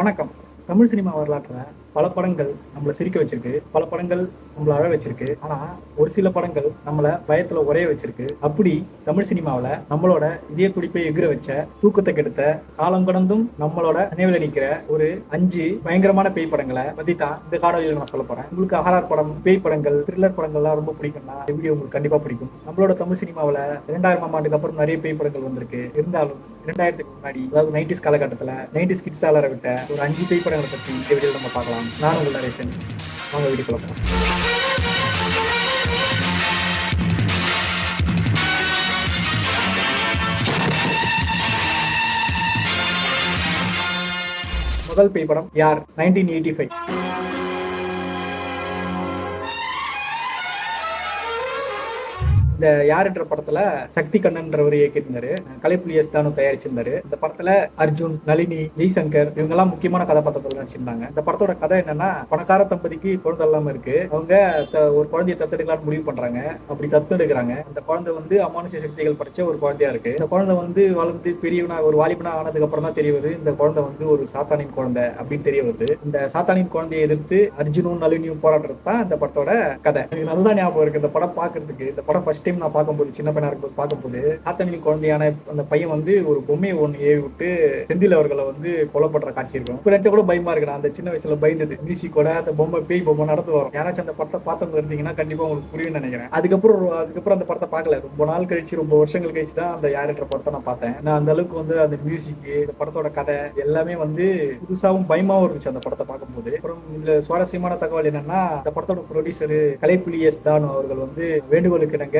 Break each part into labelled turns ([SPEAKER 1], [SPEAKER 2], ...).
[SPEAKER 1] வணக்கம். தமிழ் சினிமா வரலாற்றில் பல படங்கள் நம்மளை சிரிக்க வச்சிருக்கு. பல படங்கள் நம்மளை அழ வச்சிருக்கு. ஆனா ஒரு சில படங்கள் நம்மளை பயத்துல உரைய வச்சிருக்கு. அப்படி தமிழ் சினிமாவில் நம்மளோட இதய துடிப்பை எகிர வச்ச தூக்கத்தை கெடுத்த காலம் கடந்தும் நம்மளோட நினைவில் நிற்கிற ஒரு அஞ்சு பயங்கரமான பேய் படங்களை பத்தி தான் இந்த காணொலியில் நான் சொல்ல போறேன். உங்களுக்கு அகரார் படம் பேய் படங்கள் த்ரில்லர் படங்கள்லாம் ரொம்ப பிடிக்கும்னா வீடியோ உங்களுக்கு கண்டிப்பா பிடிக்கும். நம்மளோட தமிழ் சினிமாவில் இரண்டாயிரம் ஆண்டுக்கு அப்புறம் நிறைய பேய் படங்கள் வந்திருக்கு. இருந்தாலும் ரெண்டாயிரத்துக்கு முன்னாடி அதாவது நைன்டிஸ் காலகட்டத்தில் நைன்டிஸ் கிட்ஸ் அலற விட்ட ஒரு அஞ்சு பேய் படங்களை பற்றி இந்த வீடியோ நம்ம பார்க்கலாம். நான் உங்கள் நரேஷன் அவங்க வீடியோக்குள்ள பார்க்கலாம் முதல் பேய் படம் யார்? நைன்டீன் எயிட்டி ஃபைவ் இந்த யாருன்ற படத்துல சக்தி கண்ணன்றவர் இயக்கியிருந்தாரு. கலைப்புலி எஸ் தானு தயாரிச்சிருந்தாரு. இந்த படத்துல அர்ஜுன் நளினி ஜெய்சங்கர் இவங்க எல்லாம் முக்கியமான கதாபாத்திரத்தில் நடிச்சிருந்தாங்க. இந்த படத்தோட கதை என்னன்னா பணக்கார தம்பதிக்கு குழந்தை இல்லாம இருக்கு. அவங்க த- ஒரு குழந்தைய தத்தெடுக்கலாம்னு முடிவு பண்றாங்க. அப்படி தத்தெடுக்கிறாங்க. அந்த குழந்தை வந்து அமானுஷ சக்திகள் படிச்ச ஒரு குழந்தையா இருக்கு. இந்த குழந்தை வந்து வளர்ந்து பெரியவனா ஒரு வாலிபனா ஆனதுக்கு அப்புறம் தான் தெரிய வருது. இந்த குழந்தை வந்து ஒரு சாத்தானின் குழந்தை அப்படின்னு தெரிய வருது. இந்த சாத்தானின் குழந்தையை எதிர்த்து அர்ஜுனும் நளினியும் போராடுறது தான் இந்த படத்தோட கதை. எனக்கு நல்லா ஞாபகம் இருக்கு. இந்த படம் பாக்குறதுக்கு இந்த படம் ஃபர்ஸ்ட் டைம் நான் பார்க்கும்போது சின்ன பையனா இருக்கும்போது பார்க்கும்போது சாத்தனின் குழந்தையான அந்த பையன் வந்து ஒரு பொம்மையை ஒன்று ஏவி விட்டு செந்தில் அவர்களை வந்து கொல்லப்படுற காட்சி இருக்கும். இப்போ நினைச்சா கூட பயமா இருக்கு நான் அந்த சின்ன வயசுல பயந்தது. மியூசிக்கோட அந்த பொம்மை பேய் பொம்மை நடந்து வரும். யாராச்சும் அந்த படத்தை பார்த்தவங்க இருந்தீங்கன்னா கண்டிப்பா உங்களுக்கு புரியும் நினைக்கிறேன். அதுக்கப்புறம் அதுக்கப்புறம் அந்த படத்தை பார்க்கல. ரொம்ப நாள் கழிச்சு ரொம்ப வருஷங்கள் கழிச்சு தான் அந்த யாருன்ற படத்தை நான் பார்த்தேன். நான் அந்த அளவுக்கு வந்து அந்த மியூசிக் இந்த படத்தோட கதை எல்லாமே வந்து புதுசாகவும் பயமாவும் இருந்துச்சு அந்த படத்தை பார்க்கும்போது. அப்புறம் இதுல சுவாரஸ்யமான தகவல் என்னன்னா இந்த படத்தோட ப்ரொடியூசர் கலைப்புலி எஸ் தானு அவர்கள் வந்து வேண்டுகோளுக்கு இணங்க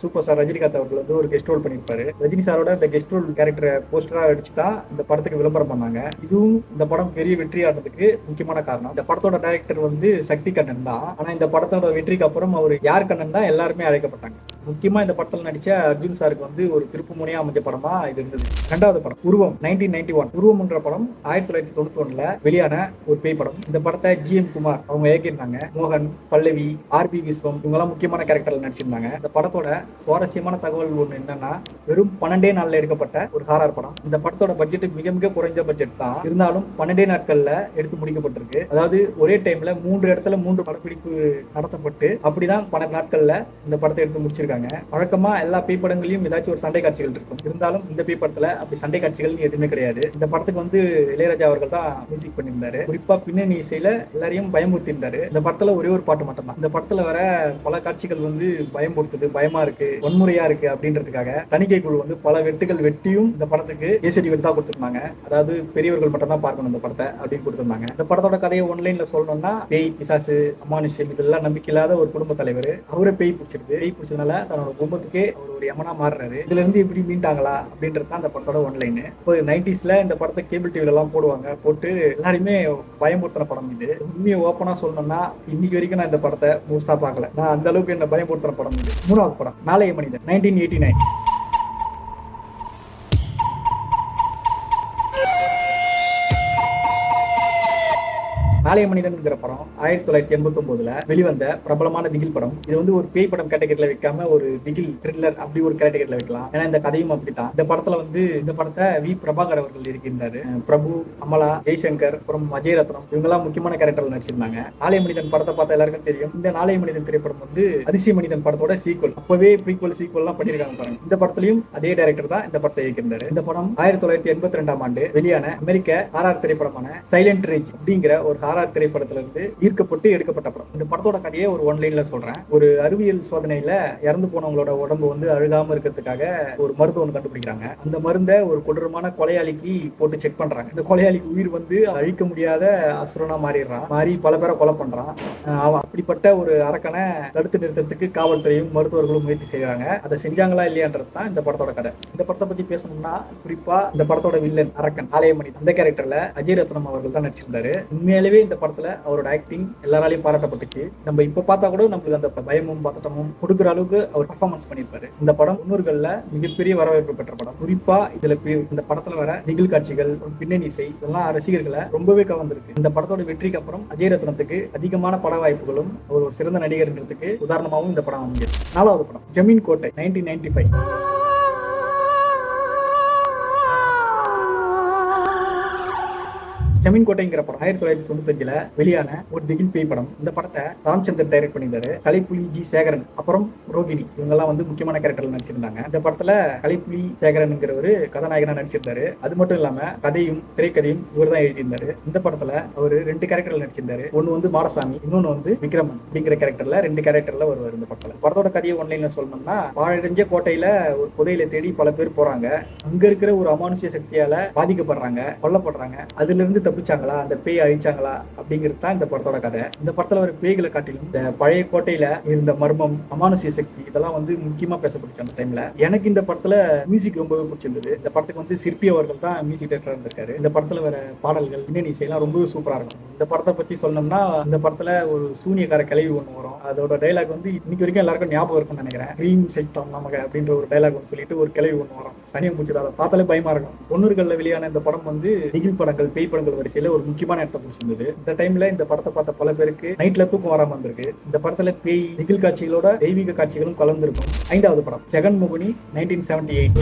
[SPEAKER 1] சூப்பர் ஸ்டார் ரஜினிகாந்த் அவர்கள் வந்து ஒரு கெஸ்ட் ரோல் பண்ணியிருப்பாரு. ரஜினி சாரோட இந்த கெஸ்ட் ரோல் கேரக்டரை போஸ்டராக அடிச்சு தான் இந்த படத்துக்கு விளம்பரம் பண்ணாங்க. இதுவும் இந்த படம் பெரிய வெற்றி ஆனதுக்கு முக்கியமான காரணம். இந்த படத்தோட டைரக்டர் வந்து சக்தி கண்ணன் தான். ஆனால் இந்த படத்தோட வெற்றிக்கு அப்புறம் அவர் யார் கண்ணன் தான் எல்லாருமே அழைக்கப்பட்டாங்க. முக்கியமா இந்த படத்துல நடிச்ச அர்ஜுன் சாருக்கு வந்து ஒரு திருப்பு முனையா அமைஞ்ச படமா இது இருந்தது. ரெண்டாவது படம் உருவம் நைன்டீன் நைன்டி ஒன் உருவம்ன்ற படம் ஆயிரத்தி தொள்ளாயிரத்தி தொண்ணூத்தி ஒண்ணுல வெளியான ஒரு பேய் படம். இந்த படத்தை ஜி எம் குமார் அவங்க இயக்கியிருந்தாங்க மோகன் பல்லவி ஆர்பி விஸ்வம் இவங்கெல்லாம் முக்கியமான கேரக்டர்ல நடிச்சிருந்தாங்க. இந்த படத்தோட சுவாரஸ்யமான தகவல் ஒண்ணு என்னன்னா வெறும் பன்னெண்டே நாள்ல எடுக்கப்பட்ட ஒரு ஹாரர் படம். இந்த படத்தோட பட்ஜெட் மிக மிக குறைஞ்ச பட்ஜெட் தான். இருந்தாலும் பன்னெண்டே நாட்கள்ல எடுத்து முடிக்கப்பட்டிருக்கு. அதாவது ஒரே டைம்ல மூன்று இடத்துல மூன்று படப்பிடிப்பு நடத்தப்பட்டு அப்படிதான் பன்னெண்டு நாட்கள்ல இந்த படத்தை எடுத்து முடிச்சிருக்காங்க. வழக்கமா எல்லா பேய் படங்களையும் ஏதாச்சும் ஒரு சண்டை காட்சிகள் இருக்கும். இருந்தாலும் இந்த பேய் படத்துல அப்படி சண்டை காட்சிகள் எதுவுமே கிடையாது. இந்த படத்துக்கு வந்து இளையராஜா அவர்கள் தான் மியூசிக் பண்ணியிருந்தாரு. குறிப்பா பின்னணி இசையில எல்லாரையும் பயமுறுத்தியிருந்தாரு. இந்த படத்துல ஒரே ஒரு பாட்டு மட்டும் தான் இந்த படத்துல வர பல காட்சிகள் வந்து பயமுறுத்துது பயமா இருக்கு வன்முறையா இருக்கு அப்படின்றதுக்காக தணிக்கை குழு வந்து பல வெட்டுகள் வெட்டியும் இந்த படத்துக்கு ஏசடி தான் கொடுத்துருந்தாங்க. அதாவது பெரியவர்கள் மட்டும் தான் பார்க்கணும் இந்த படத்தை அப்படின்னு கொடுத்துருந்தாங்க. இந்த படத்தோட கதையை ஒன்லைன்ல சொல்லணும்னா பேய் பிசாசு அமானுஷம் இதெல்லாம் நம்பிக்கை இல்லாத ஒரு குடும்ப தலைவர். அவரை பேய் பிடிச்சிருக்கு பேய் பிடிச்சதுனால தன்னோட குடும்பத்துக்கே அவர் ஒரு எமனா மாறுறாரு. இதுல இருந்து இப்படி மீண்டாங்களா? அப்படின்றது தான் அந்த படத்தோட ஒன்லைன் இப்போ நைன்டிஸ்ல இந்த படத்தை கேபிள் டிவில எல்லாம் போடுவாங்க. போட்டு எல்லாருமே பயமுறுத்தின படம் இது. உண்மையை ஓப்பனா சொல்லணும்னா இன்னைக்கு வரைக்கும் நான் இந்த படத்தை முழுசா பார்க்கல. நான் அந்த அளவுக்கு என்ன பயமுறுத்தின படம் இது. மூணாவது படம் நாளைய மனிதன் நைன்டீன் எயிட்டி நைன் நாளைய மனிதன்ங்கிற படம் ஆயிரத்தி தொள்ளாயிரத்தி எண்பத்தி ஒன்பதுல வெளிவந்த பிரபலமான திகில் படம். இது வந்து ஒரு பேய் படம் கேட்டகரியில வைக்காம ஒரு திகில் த்ரில்லர் அப்படி ஒரு கேட்டகரியில வைக்கலாம். ஏன்னா இந்த கதையும் அப்படித்தான். இந்த படத்துல வந்து இந்த படத்தை வி. பிரபாகர் அவர்கள் இருக்கின்றாரு. பிரபு அமலா ஜெய்சங்கர் அப்புறம் அஜய் ரத்னம் இவங்கெல்லாம் முக்கியமான கேரக்டர்ல நடிச்சிருந்தாங்க. ஆலய மனிதன் படத்தை பார்த்தா எல்லாருக்கும் தெரியும். இந்த நாளைய மனிதன் திரைப்படம் வந்து அதிசய மனிதன் படத்தோட சீக்வல் அப்பவே ப்ரீக்வல் சீக்வல் எல்லாம் பண்ணிருக்காங்க பாருங்க. இந்த படத்துலயும் அதே டைரக்டர் தான் இந்த படத்தை இயக்கியிருந்தாரு இந்த படம் ஆயிரத்தி தொள்ளாயிரத்தி எண்பத்தி ரெண்டாம் ஆண்டு வெளியான அமெரிக்க ஆர்ஆர் திரைப்படமான சைலண்ட் ரேஜ் அப்படிங்கிற ஒரு ஹாரர் திரைப்படத்துல இருந்து ஈர்க்கப்பட்டு எடுக்கப்பட்ட படம். இந்த படத்தோட கதையை ஒரு ஒன் லைன்ல சொல்றேன். ஒரு அறிவியல் சோதனையில இறந்து போனவங்களோட உடம்பு வந்து அழுகாம இருக்கிறதுக்காக ஒரு மருந்து ஒன்று கண்டுபிடிக்கிறாங்க. அந்த மருந்தை ஒரு கொடூரமான கொலையாளிக்கு போட்டு செக் பண்றாங்க. இந்த கொலையாளிக்கு உயிர் வந்து அழிக்க முடியாத அசுரனா மாறிடுறான். மாறி பல பேரை கொலை பண்றான். அவன் அப்படிப்பட்ட ஒரு அரக்கனை தடுத்து நிறுத்தத்துக்கு காவல்துறையும் மருத்துவர்களும் முயற்சி செய்யறாங்க அதை செஞ்சாங்களா இல்லையான்றது தான் இந்த படத்தோட கதை. இந்த படத்தை பத்தி பேசணும்னா குறிப்பா இந்த படத்தோட வில்லன் அரக்கன் ஆலயமணி. அந்த கேரக்டர்ல அஜய் ரத்னம் அவர்கள் தான் நடிச்சிருந்தாரு. உண்மையாலேயே இந்த படத்துல அவரோட ஆக்டிங் எல்லாராலையும் பாராட்டப்பட்டுச்சு. நம்ம இப்ப பார்த்தா கூட நம்மளுக்கு அந்த பயமும் பதட்டமும் கொடுக்குற அளவுக்கு அவர் பர்ஃபார்மன்ஸ் பண்ணியிருப்பாரு. இந்த படம் முன்னூறுகள்ல மிகப்பெரிய வரவேற்பு பெற்ற படம். குறிப்பா இதுல இந்த படத்துல வர நிகழ் காட்சிகள் பின்னணி இசை இதெல்லாம் ரசிகர்களை ரொம்பவே கவர்ந்திருக்கு. இந்த படத்தோட வெற்றிக்கு அப்புறம் அஜய் ரத்னத்துக்கு அதிகமான பட வாய்ப்புகளும் அவர் ஒரு சிறந்த நடிகர்ன்றதுக்கு உதாரணமாகவும் இந்த படம் அமைஞ்சது நாலாவது படம் ஜமீன் கோட்டை நைன்டீன் நைன்டி ஃபைவ் ஜமீன் கோட்டைங்கிற படம் ஆயிரத்தி தொள்ளாயிரத்தி தொண்ணூத்தஞ்சுல வெளியான ஒரு திகில் பேய் படம். இந்த படத்தை ராம்சந்தர் டைரக்ட் பண்ணியிருந்தாரு. கலைப்புலி ஜி சேகரன் அப்புறம் ரோகிணி. இவங்கெல்லாம் வந்து முக்கியமான கேரக்டர்ல நடிச்சிருந்தாங்க. இந்த படத்துல கலைப்புலி சேகரன்ங்கிறவர் கதாநாயகனா நடிச்சிருந்தாரு. அது மட்டும் இல்லாம கதையும் திரைக்கதையும் இவர் தான் எழுதியிருந்தாரு. இந்த படத்துல அவர் ரெண்டு கேரக்டர்ல நடிச்சிருந்தாரு. ஒன்னு வந்து மாடசாமி இன்னொன்னு வந்து விக்ரமன் அப்படிங்கிற கேரக்டர்ல ரெண்டு கேரக்டர்ல வருவார் இந்த படத்துல. படத்தோட கதையை ஒன்லைன்ல சொல்லணும்னா வாழறிஞ்ச கோட்டையில ஒரு புதையில தேடி பல பேர் போறாங்க. அங்க இருக்கிற ஒரு அமானுஷ்ய சக்தியால பாதிக்கப்படுறாங்க கொல்லப்படுறாங்க. அதுல இருந்து தப்பிச்சாங்களா? அந்த பேய் அழிச்சாங்களா? அப்படிங்கிறது தான் இந்த படத்தோட கதை. இந்த படத்துல ஒரு பேய்களை காட்டிலும் இந்த பழைய கோட்டையில இருந்த மர்மம் அமானுசிய சக்தி இதெல்லாம் வந்து முக்கியமா பேசப்பட்டுச்சு அந்த டைம்ல எனக்கு இந்த படத்துல மியூசிக் ரொம்பவே பிடிச்சிருந்தது. இந்த படத்துக்கு வந்து சிற்பி அவர்கள் தான் மியூசிக் டேரக்டர் இருந்திருக்காரு. இந்த படத்துல வர பாடல்கள் பின்னணி இசையெல்லாம் ரொம்பவே சூப்பரா இருக்கும். இந்த படத்தை பத்தி சொல்லணும்னா இந்த படத்துல ஒரு சூனியக்கார கிளவி ஒன்று வரும். அதோட டைலாக் வந்து இன்னைக்கு வரைக்கும் எல்லாருக்கும் ஞாபகம் இருக்கும்னு நினைக்கிறேன். ரீம் சைத்தம் நமக்கு அப்படின்ற ஒரு டைலாக் ஒன்று சொல்லிட்டு ஒரு கிளவி ஒன்று வரும். சனியை முடிச்சது அதை பார்த்தாலே பயமா இருக்கும். தொண்ணூறுகளில் வெளியான இந்த படம் வந்து திகில் படங்கள் பேய் படங்கள் வரிசையில ஒரு முக்கியமான இடத்த பிடிச்சிருந்தது இந்த டைம்ல இந்த படத்தை பார்த்த பல பேருக்கு நைட்ல தூக்கம் வராம இருந்திருக்கு. இந்த படத்துல பேய் நிகில் காட்சிகளோட தெய்வீக காட்சிகளும் கலந்துருக்கும். ஐந்தாவது படம் ஜெகன் மோகினி நைன்டீன் செவன்டி எயிட்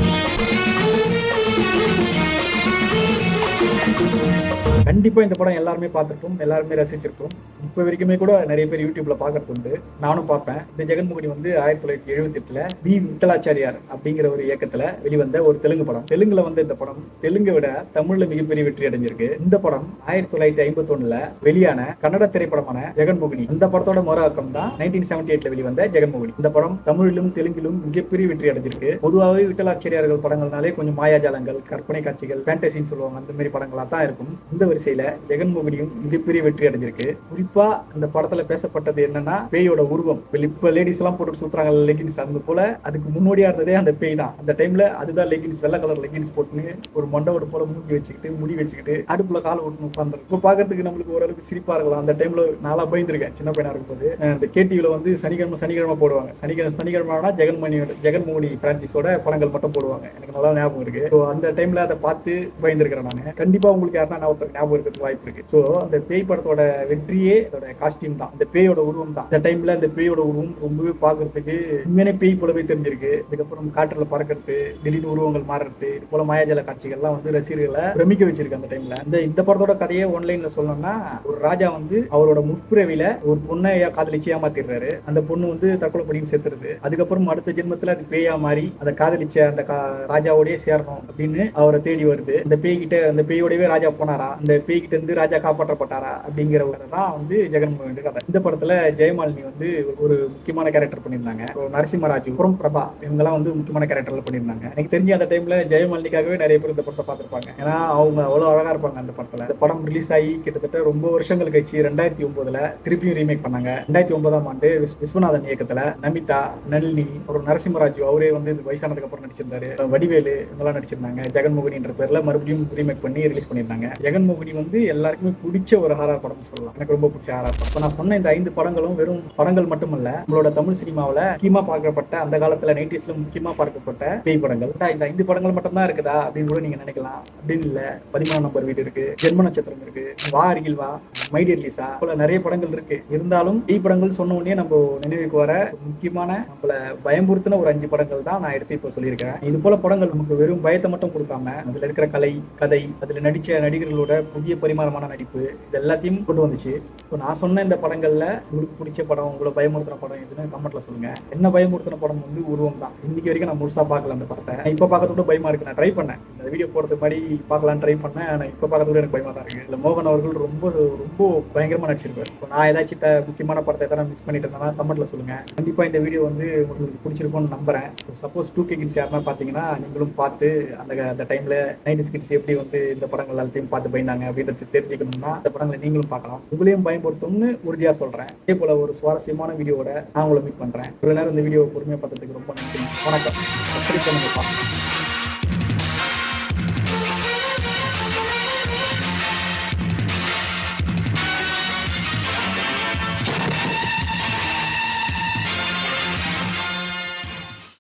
[SPEAKER 1] கண்டிப்பா இந்த படம் எல்லாருமே பார்த்துருப்போம் எல்லாருமே ரசிச்சிருப்போம் இப்போ வரைக்குமே கூட நிறைய பேர் யூடியூப்ல பார்க்கறது உண்டு. நானும் பார்ப்பேன். இந்த ஜெகன்மோகினி வந்து ஆயிரத்தி தொள்ளாயிரத்தி எழுபத்தி எட்டுல வி. விட்டலாச்சாரியார் அப்படிங்கிற ஒரு இயக்கத்துல வெளிவந்த ஒரு தெலுங்கு படம். தெலுங்குல வந்த இந்த படம் தெலுங்கை விட தமிழ்ல மிகப்பெரிய வெற்றி அடைஞ்சிருக்கு. இந்த படம் ஆயிரத்தி தொள்ளாயிரத்தி ஐம்பத்தி ஒண்ணுல வெளியான கன்னட திரைப்படமான ஜெகன்மோகினி. இந்த படத்தோட மறுஆக்கம் தான் நைன்டீன் செவன்டி எயிட்ல வெளிவந்த ஜெகன்மோகினி. இந்த படம் தமிழிலும் தெலுங்கிலும் மிகப்பெரிய வெற்றி அடைஞ்சிருக்கு. பொதுவாகவே விட்டலாச்சாரியார்கள் படங்கள்னாலே கொஞ்சம் மாயாஜாலங்கள் கற்பனை காட்சிகள் ஃபேண்டசின்னு சொல்லுவாங்க. அந்த மாதிரி படங்களா தான் இருக்கும். இந்த வரிசையில ஜெகன்மோகினியும் மிகப்பெரிய வெற்றி அடைஞ்சிருக்கு. குறிப்பா அந்த படத்துல பேசப்பட்டது என்னன்னா பேயோட உருவம். இப்ப லேடிஸ் எல்லாம் போட்டு சுத்துறாங்க லெகின்ஸ் அந்த போல. அதுக்கு முன்னோடியா இருந்ததே அந்த பேய் தான். அந்த டைம்ல அதுதான் லெகின்ஸ் வெள்ளை கலர் லெகின்ஸ் போட்டுன்னு ஒரு மண்டவோட போல மூக்கி வச்சுக்கிட்டு முடி வச்சுக்கிட்டு அடுப்புல கால் விட்டு உட்காந்து இப்போ பாக்குறதுக்கு நம்மளுக்கு ஓரளவுக்கு சிரிப்பா இருக்கலாம். அந்த டைம்ல நாளா பயந்துருக்கேன் சின்ன பையனா இருக்கும்போது. போது இந்த கேடிவில வந்து சனிக்கிழமை சனிக்கிழமை போடுவாங்க. சனிக்கிழமை சனிக்கிழமைனா ஜெகன்மணியோட ஜெகன்மோகனி பிரான்சிஸோட படங்கள் மட்டும் போடுவாங்க. எனக்கு நல்லா ஞாபகம் இருக்கு. ஸோ அந்த டைம்ல அதை பார்த்து பயந்துருக்கிறேன் நான். கண்டிப்பா உங்களுக்கு யாருன்னா ஞாபகம் ஞாபகம் இருக்கிறதுக்கு வாய்ப்பு இருக்கு. ஸோ அந்த பேய் படத்தோட வெற்றியே அதோட காஸ்டியூம் தான். அந்த பேயோட உருவம் தான். அந்த டைம்ல அந்த பேயோட உருவம் ரொம்பவே பார்க்கறதுக்கு உண்மையான பேய் போலவே தெரிஞ்சிருக்கு. அதுக்கப்புறம் காற்றுல பறக்கிறது திடீர்னு உருவங்கள் மாறுறது இது போல மாயாஜால காட்சிகள்லாம் வந்து ரசிகர்களை பிரமிக்க வச்சிருக்கு அந்த டைம்ல இந்த இந்த படத்தோட கதையே ஆன்லைன்ல சொல்லணும்னா ஒரு ராஜா வந்து அவரோட முற்பிறவில ஒரு பொண்ணை காதலிச்சு ஏமாத்திடுறாரு. அந்த பொண்ணு வந்து தற்கொலை பண்ணி செத்துருது. அதுக்கப்புறம் அடுத்த ஜென்மத்துல அது பேயா மாறி அதை காதலிச்ச அந்த கா- ராஜாவோடயே சேரணும் அப்படின்னு அவரை தேடி வருது. அந்த பேய்கிட்ட அந்த பேயோடவே ராஜா போனாரா? அந்த பேய்கிட்ட இருந்து ராஜா காப்பாற்றப்பட்டாரா? அப்படிங்கிறவரை தான் வந்து ஜெகன்மோகன் கதை. இந்த படத்துல ஜெயமாலினி வந்து ஒரு முக்கியமான கேரக்டர் பண்ணியிருந்தாங்க. நரசிம்மராஜ் புறம் அப்புறம் பிரபா இவங்கெல்லாம் வந்து முக்கியமான கேரக்டர்ல பண்ணியிருந்தாங்க. எனக்கு தெரிஞ்சு அந்த டைம்ல ஜெயமாலினிக்காகவே நிறைய பேர் இந்த படத்தை பார்த்திருப்பாங்க. ஏன்னா அவங்க அவ்வளவு அழகா இருப்பாங்க அந்த படத்துல. இந்த படம் ரிலீஸ் ஆகி கிட்டத்தட்ட ரொம்ப வருஷங்கள் கழிச்சு ரெண்டாயிரத்தி ஒன்பதுல திருப்பியும் ரீமேக் பண்ணாங்க. ரெண்டாயிரத்தி ஒன்பதாம் ஆண்டு விஸ்- விஸ்வநாதன் இயக்கத்துல நமிதா நளினி அப்புறம் நரசிம்மராஜு அவரே வந்து வயசானதுக்கு அப்புறம் நடிச்சிருந்தாரு. வடிவேலு இவங்கெல்லாம் நடிச்சிருந்தாங்க. ஜெகன்மோகினின்ற பேர்ல மறுபடியும் ரீமேக் பண்ணி ரிலீஸ் பண்ணியிருந்தாங்க. ஜெகன்மோகினி வந்து எல்லாருக்குமே பிடிச்ச ஒரு ஹாரர் படம்னு சொல்லலாம். எனக்கு ரொம்ப பிடிச்ச ஹாரர் படம் நான் சொன்ன இந்த ஐந்து படங்களும் வெறும் படங்கள் மட்டுமல்ல நம்மளோட தமிழ் சினிமாவில் முக்கியமா பார்க்கப்பட்ட அந்த காலத்துல நைன்டிஸ்ல முக்கியமா பார்க்கப்பட்ட பேய் படங்கள். இந்த ஐந்து படங்கள் மட்டும்தான் இருக்குதா அப்படின்னு கூட நீங்க நினைக்கலாம். அப்படின்னு இல்ல. பதிமூணாம் நம்பர் வீடு இருக்கு ஜென்ம நட்சத்திரம் இருக்கு வா அருகில் வா மைடியர் லீசா போல நிறைய படங்கள் இருக்கு. இருந்தாலும் பேய் படங்கள் சொன்ன உடனே நம்ம நினைவுக்கு வர முக்கியமான நம்மள பயம்புறுத்தின ஒரு அஞ்சு படங்கள் தான் நான் எடுத்து இப்போ சொல்லியிருக்கேன். இது போல படங்கள் நமக்கு வெறும் பயத்தை மட்டும் கொடுக்காம அதுல இருக்கிற கலை கதை அதுல நடிச்ச நடிகர்களோட புதிய பரிமாணமான நடிப்பு இது எல்லாத்தையும் கொண்டு வந்துச்சு. நான் சொன்ன இந்த படங்களில் உங்களுக்கு பிடிச்ச படம் உங்களை பயமுறுத்தின படம் எதுன்னு கமெண்ட்ல சொல்லுங்க. என்ன பயமுறுத்தின படம் வந்து உருவம் தான். இன்னைக்கு வரைக்கும் நான் முழுசாக பார்க்கல அந்த படத்தை. இப்போ பார்க்கறதோட பயமா இருக்கு. நான் ட்ரை பண்ணேன். இந்த வீடியோ போகிறதுக்கு முன்னாடி பார்க்கலாம்னு ட்ரை பண்ணேன். ஆனால் இப்போ பார்க்கறதோட எனக்கு பயமா தான் இருக்கு. இல்லை மோகன் அவர்கள் ரொம்ப ரொம்ப பயங்கரமாக நடிச்சிருப்பார். இப்போ நான் ஏதாச்சும் முக்கியமான படத்தை எதாவது மிஸ் பண்ணிட்டு இருந்தேன்னா கமெண்ட்ல சொல்லுங்க. கண்டிப்பாக இந்த வீடியோ வந்து உங்களுக்கு பிடிச்சிருக்கும்னு நம்புறேன். சப்போஸ் டூ கே கிட்ஸ் யாருன்னா பார்த்தீங்கன்னா நீங்களும் பார்த்து அந்த அந்த டைம்ல நைன்டி கிட்ஸ் எப்படி வந்து இந்த படங்கள் எல்லாத்தையும் பார்த்து பயந்தாங்க அப்படின்றது தெரிஞ்சுக்கணும்னா இந்த படங்களை நீங்களும் பார்க்கலாம். உங்களையும் பயன்படுத்தும்னு உறுதியா சொல்றேன். இதே போல ஒரு சுவாரஸ்யமான வீடியோட நான் உங்களை மீட் பண்றேன். இவ்வளவு நேரம் இந்த வீடியோ பொறுமையா பார்த்ததுக்கு ரொம்ப நன்றி. வணக்கம். சப்ஸ்கிரைப் பண்ணுங்கப்பா